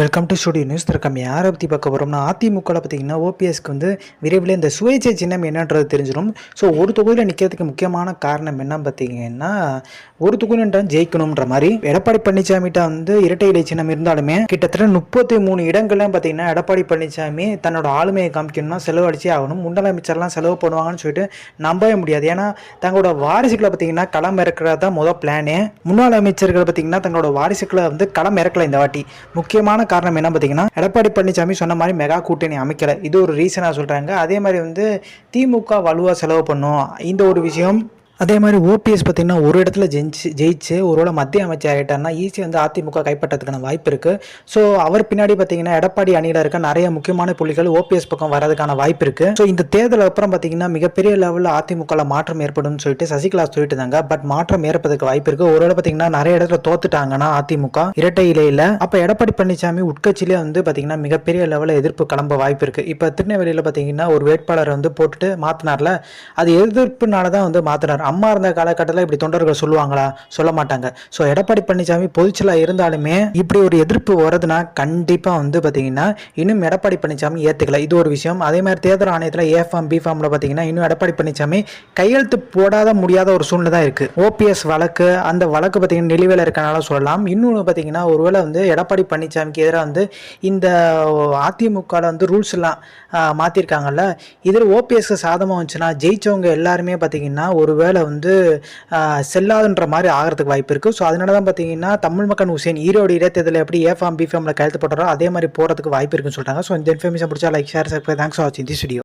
Welcome to studio news திறக்கம் யாரை பற்றி பார்க்க போகிறோம்னா அதிமுகவில் பார்த்தீங்கன்னா ஓபிஎஸ்க்கு வந்து விரைவில் இந்த சுயேட்சை சின்னம் என்னன்றது தெரிஞ்சிடும். ஸோ ஒரு தொகுதியில் நிற்கிறதுக்கு முக்கியமான காரணம் என்ன பார்த்தீங்கன்னா ஒரு தொகுதின்ற ஜெயிக்கணுன்ற மாதிரி. எடப்பாடி பழனிசாமிகிட்ட வந்து இரட்டை இலை சின்னம் இருந்தாலுமே கிட்டத்தட்ட முப்பத்தி மூணு இடங்கள்லாம் பார்த்தீங்கன்னா எடப்பாடி பழனிசாமி தன்னோட ஆளுமையை காமிக்கணும்னா செலவு ஆகணும். முன்னலமைச்சர்லாம் செலவு பண்ணுவாங்கன்னு சொல்லிட்டு நம்பவே முடியாது. ஏன்னா தங்களோட வாரிசுகளை பார்த்தீங்கன்னா களம் இறக்குறது தான் முதல் பிளானே முன்னாள் அமைச்சர்கள் பார்த்தீங்கன்னா தங்களோட வாரிசுகளை வந்து களம் இறக்கலை இந்த வாட்டி. முக்கியமான காரணம் என்ன பார்த்தீங்கன்னா எடப்பாடி பழனிசாமி சொன்ன மாதிரி மெகா கூட்டணி அமைக்கல. இது ஒரு ரீசனாக சொல்கிறாங்க அதே மாதிரி வந்து திமுக வலுவாக செலவு பண்ணும். இந்த ஒரு விஷயம் அதே மாதிரி ஓபிஎஸ் பார்த்தீங்கன்னா ஒரு இடத்துல ஜெயிச்சு ஜெயிச்சு ஒருவேளை மத்திய அமைச்சர் ஆகிட்டார்னா ஈஸியாக வந்து அதிமுக கைப்பற்றதுக்கான வாய்ப்பு இருக்குது ஸோ அவர் பின்னாடி பார்த்தீங்கன்னா எடப்பாடி அணியில் இருக்க நிறைய முக்கியமான புள்ளிகள் ஓபிஎஸ் பக்கம் வரதுக்கான வாய்ப்பு இருக்குது ஸோ இந்த தேர்தல் அப்புறம் பார்த்தீங்கன்னா மிகப்பெரிய லெவலில் அதிமுகவில் மாற்றம் ஏற்படும்னு சொல்லிட்டு சசிகலா சொல்லிட்டு இருந்தாங்க பட் மாற்றம் ஏற்பதற்கு வாய்ப்பு இருக்குது ஒருவேளை பார்த்தீங்கன்னா நிறைய இடத்துல தோத்துட்டாங்கன்னா அதிமுக இரட்டை இலையில். அப்போ எடப்பாடி பழனிசாமி உட்கட்சியிலே வந்து பார்த்தீங்கன்னா மிகப்பெரிய லெவலில் எதிர்ப்பு கிளம்ப வாய்ப்பு இருக்குது இப்போ திருநெல்வேலியில் பார்த்தீங்கன்னா ஒரு வேட்பாளரை வந்து போட்டுட்டு மாற்றினார்ல அது எதிர்ப்புனால தான் வந்து மாற்றினார் அம்மா இருந்த காலகட்டத்தில் இப்படி தொண்டர்கள் சொல்லுவாங்களா? சொல்ல மாட்டாங்க. ஸோ எடப்பாடி பழனிசாமி பொதுச்சலாக இருந்தாலுமே இப்படி ஒரு எதிர்ப்பு வருதுன்னா கண்டிப்பாக வந்து பார்த்தீங்கன்னா இன்னும் எடப்பாடி பழனிசாமி ஏற்றுக்கல இது ஒரு விஷயம். அதே மாதிரி தேர்தல் ஆணையத்தில் ஏ ஃபார்ம் பி ஃபார்மில் பார்த்தீங்கன்னா இன்னும் எடப்பாடி பழனிசாமி கையெழுத்து போடாத முடியாத ஒரு சூழ்நிலை தான் இருக்குது ஓபிஎஸ் வழக்கு அந்த வழக்கு பார்த்தீங்கன்னா நிலுவையில் இருக்கனால சொல்லலாம். இன்னொன்று பார்த்தீங்கன்னா ஒருவேளை வந்து எடப்பாடி பழனிசாமிக்கு எதிராக வந்து இந்த அதிமுகவில் வந்து ரூல்ஸ் எல்லாம் மாற்றிருக்காங்கல்ல இதில் ஓபிஎஸ்க்கு சாதமாக வந்துச்சுன்னா ஜெயிச்சவங்க எல்லாருமே பார்த்தீங்கன்னா ஒருவேளை வந்து செல்லாதுன்ற மாதிரி ஆகிறதுக்கு வாய்ப்பு இருக்குது ஸோ அதனால தான் பார்த்தீங்கன்னா தமிழ் மக்கள் ஹுசேன் ஈரோடு இடைத்தேர்தலில் எப்படி ஏ ஃபார்ம் பி ஃபார்மில் கையெழுத்து போட்டாரோ அதே மாதிரி போகிறதுக்கு வாய்ப்பு இருக்குன்னு சொல்கிறாங்க ஸோ இந்த இன்ஃபர்மேஷன் பிடிச்சா like share subscribe thanks for வாட்சிங் தி வீடியோ